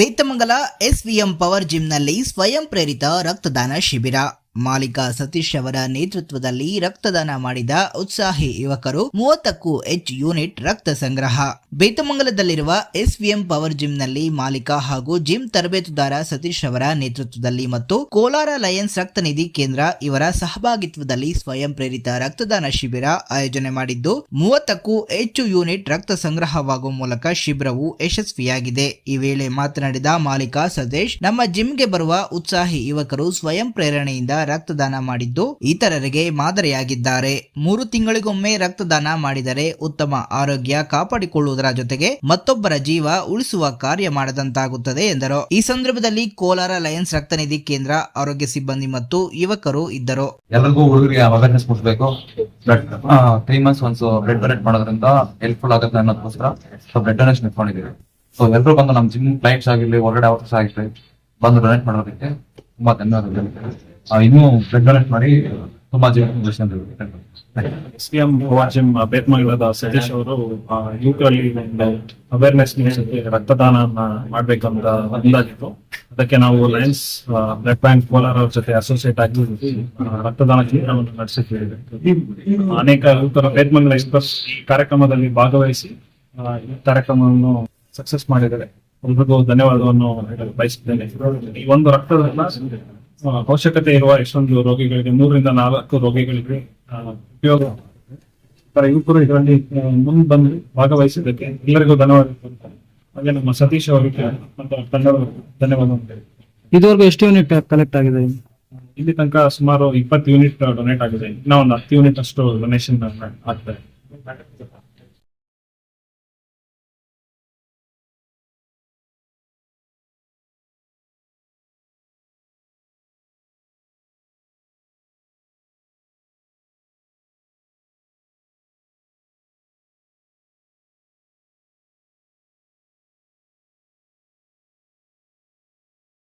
Bethamangala SVM power ಜಿಮ್ನಲ್ಲಿ ಸ್ವಯಂ ಪ್ರೇರಿತ ರಕ್ತದಾನ ಶಿಬಿರ. ಮಾಲೀಕ ಸತೀಶ್ ಅವರ ನೇತೃತ್ವದಲ್ಲಿ ರಕ್ತದಾನ ಮಾಡಿದ ಉತ್ಸಾಹಿ ಯುವಕರು ಮೂವತ್ತಕ್ಕೂ ಹೆಚ್ಚು ಯೂನಿಟ್ ರಕ್ತ ಸಂಗ್ರಹ. ಬೇತಮಂಗಲದಲ್ಲಿರುವ ಎಸ್ವಿಎಂ ಪವರ್ ಜಿಮ್ನಲ್ಲಿ ಮಾಲೀಕ ಹಾಗೂ ಜಿಮ್ ತರಬೇತುದಾರ ಸತೀಶ್ ಅವರ ನೇತೃತ್ವದಲ್ಲಿ ಮತ್ತು ಕೋಲಾರ ಲಯನ್ಸ್ ರಕ್ತನಿಧಿ ಕೇಂದ್ರ ಇವರ ಸಹಭಾಗಿತ್ವದಲ್ಲಿ ಸ್ವಯಂ ಪ್ರೇರಿತ ರಕ್ತದಾನ ಶಿಬಿರ ಆಯೋಜನೆ ಮಾಡಿದ್ದು, ಮೂವತ್ತಕ್ಕೂ ಹೆಚ್ಚು ಯೂನಿಟ್ ರಕ್ತ ಸಂಗ್ರಹವಾಗುವ ಮೂಲಕ ಶಿಬಿರವು ಯಶಸ್ವಿಯಾಗಿದೆ. ಈ ವೇಳೆ ಮಾತನಾಡಿದ ಮಾಲೀಕ ಸತೀಶ್, ನಮ್ಮ ಜಿಮ್ಗೆ ಬರುವ ಉತ್ಸಾಹಿ ಯುವಕರು ಸ್ವಯಂ ಪ್ರೇರಣೆಯಿಂದ ರಕ್ತದಾನ ಮಾಡಿದ್ದು ಇತರರಿಗೆ ಮಾದರಿಯಾಗಿದ್ದಾರೆ. ಮೂರು ತಿಂಗಳಿಗೊಮ್ಮೆ ರಕ್ತದಾನ ಮಾಡಿದರೆ ಉತ್ತಮ ಆರೋಗ್ಯ ಕಾಪಾಡಿಕೊಳ್ಳುವುದರ ಜೊತೆಗೆ ಮತ್ತೊಬ್ಬರ ಜೀವ ಉಳಿಸುವ ಕಾರ್ಯ ಮಾಡದಂತಾಗುತ್ತದೆ ಎಂದರು. ಈ ಸಂದರ್ಭದಲ್ಲಿ ಕೋಲಾರ ಲಯನ್ಸ್ ರಕ್ತ ನಿಧಿ ಕೇಂದ್ರ, ಆರೋಗ್ಯ ಸಿಬ್ಬಂದಿ ಮತ್ತು ಯುವಕರು ಇದ್ದರು. ಎಲ್ಲರಿಗೂ ಹುಡುಗರಿಗೆ awareness blood three months once blood donate ಮಾಡೋದ್ರಿಂದ ಹೆಲ್ಪ್ಫುಲ್ ಆಗುತ್ತೆ ಅನ್ನೋದಕ್ಕೋಸ್ಕರ ಸೊ ಬ್ಲಡ್ ಡೊನೇಷನ್ ಇಟ್ಕೊಂಡಿದ್ದೀವಿ. ಸೊ ಎಲ್ಲರೂ ಬಂದು ನಮ್ಮ ಜಿಮ್ ಕ್ಲೈಂಟ್ಸ್ ಆಗಿರಲಿ, ಹೊರಗಡೆ ಅವರ್ಸ್ ಆಗಿರ್ಲಿ, ಬಂದು ಡೊನೇಟ್ ಮಾಡೋದಕ್ಕೆ ತುಂಬಾ ಧನ್ಯವಾದಗಳು. ಇನ್ನೂ ಡೊನೇಟ್ ಮಾಡಿ ತುಂಬಾ ಎಸ್ ಪಿ ಎಂ ಜಿಮ್ ಬೇತ್ಮಂಗಲದ ಸತೀಶ್ ಅವರು ಅಲ್ಲಿ ಒಂದು ಅವೇರ್ನೆಸ್ ರಕ್ತದಾನ ಮಾಡ್ಬೇಕಂತ ಅಂದಾಗಿತ್ತು ಅದಕ್ಕೆ ನಾವು ಲಯನ್ಸ್ ಬ್ಲಡ್ ಬ್ಯಾಂಕ್ ಕೋಲಾರ ಅವ್ರ ಜೊತೆ ಅಸೋಸಿಯೇಟ್ ಆಗಿ ರಕ್ತದಾನ ಶಿಬಿರವನ್ನು ನಡೆಸುತ್ತಿದ್ದೇವೆ ಅನೇಕ ಯುವಕರು ಬೇತ್ಮಂಗಲ ಎಕ್ಸ್ಪ್ರೆಸ್ ಕಾರ್ಯಕ್ರಮದಲ್ಲಿ ಭಾಗವಹಿಸಿ ಈ ಕಾರ್ಯಕ್ರಮವನ್ನು ಸಕ್ಸಸ್ ಮಾಡಿದ್ದಾರೆ. ಎಲ್ರಿಗೂ ಧನ್ಯವಾದವನ್ನು ಬಯಸಿದ್ದೇನೆ ಈ ಒಂದು ರಕ್ತದಾನ ಅವಶ್ಯಕತೆ ಇರುವ ಎಷ್ಟೊಂದು ರೋಗಿಗಳಿಗೆ ಮೂರರಿಂದ ನಾಲ್ಕು ರೋಗಿಗಳಿಗೆ ಉಪಯೋಗ ಯುವಕರು ಇದರಲ್ಲಿ ಮುಂದೆ ಬಂದು ಭಾಗವಹಿಸಿದ್ದಕ್ಕೆ ಎಲ್ಲರಿಗೂ ಧನ್ಯವಾದ ಹಾಗೆ ನಮ್ಮ ಸತೀಶ್ ಅವರಿಗೆ ಧನ್ಯವಾದ ಇದುವರೆಗೂ ಎಷ್ಟು ಯೂನಿಟ್ ಕಲೆಕ್ಟ್ ಆಗಿದೆ? ಇಲ್ಲಿ ತನಕ ಸುಮಾರು ಇಪ್ಪತ್ತು ಯೂನಿಟ್ ಡೊನೇಟ್ ಆಗಿದೆ. ಇನ್ನೂ ಒಂದು ಹತ್ತು ಯೂನಿಟ್ ಅಷ್ಟು ಡೊನೇಷನ್ ಆಗ್ತದೆ